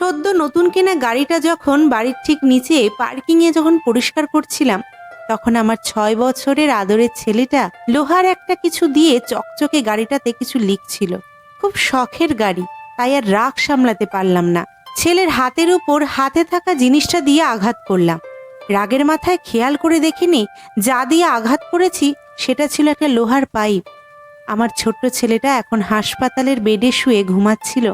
সদ্য নতুন কেনা গাড়িটা যখন বাড়ির ঠিক নিচে পার্কিংয়ে যখন পরিষ্কার করছিলাম, তখন আমার ছয় বছরের আদরের ছেলেটা লোহার একটা কিছু দিয়ে চকচকে গাড়িটাতে কিছু লিখছিল। খুব শখের গাড়ি, তাই আর রাগ সামলাতে পারলাম না। ছেলের হাতের উপর হাতে থাকা জিনিসটা দিয়ে আঘাত করলাম। রাগের মাথায় খেয়াল করে দেখিনি, যা দিয়ে আঘাত করেছি সেটা ছিল একটা লোহার পাইপ। আমার ছোট্ট ছেলেটা এখন হাসপাতালের বেডে শুয়ে ঘুমাচ্ছিল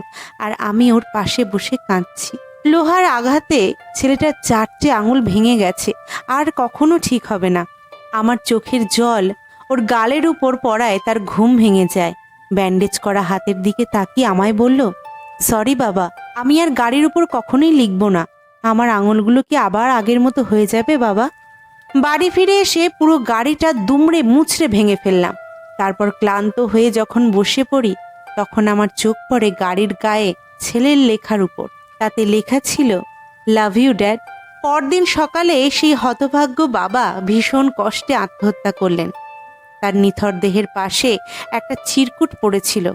আর আমি ওর পাশে বসে কাঁদছি। লোহার আঘাতে ছেলেটার চারটে আঙুল ভেঙে গেছে, আর কখনো ঠিক হবে না। আমার চোখের জল ওর গালের উপর পড়ায় তার ঘুম ভেঙে যায়। ব্যান্ডেজ করা হাতের দিকে তাকিয়ে আমায় বলল, সরি বাবা, আমি আর গাড়ির উপর কখনোই লিখব না। আমার আঙুলগুলো কি আবার আগের মতো হয়ে যাবে বাবা? বাড়ি ফিরে এসে পুরো গাড়িটা দুমড়ে মুচড়ে ভেঙে ফেললাম। তারপর ক্লান্ত হয়ে যখন বসে পড়ি, তখন আমার চোখ পড়ে গাড়ির গায়ে ছেলের লেখার উপর। তাতে লেখা ছিল, লাভ ইউ, ড্যাড। পরদিন সকালে সেই হতভাগ্য বাবা ভীষণ কষ্টে আত্মহত্যা করলেন। তার নিথর দেহের পাশে একটা চিরকুট পড়েছিল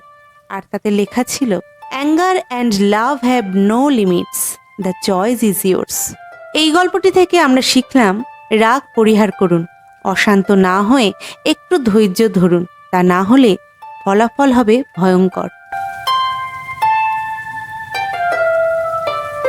আর তাতে লেখা ছিল, anger and love have no limits, the choice is yours. এই গল্পটি থেকে আমরা শিখলাম, রাগ পরিহার করুন। অশান্ত না হয়ে একটু ধৈর্য ধরুন। তা না হলে ফলাফল হবে ভয়ঙ্কর।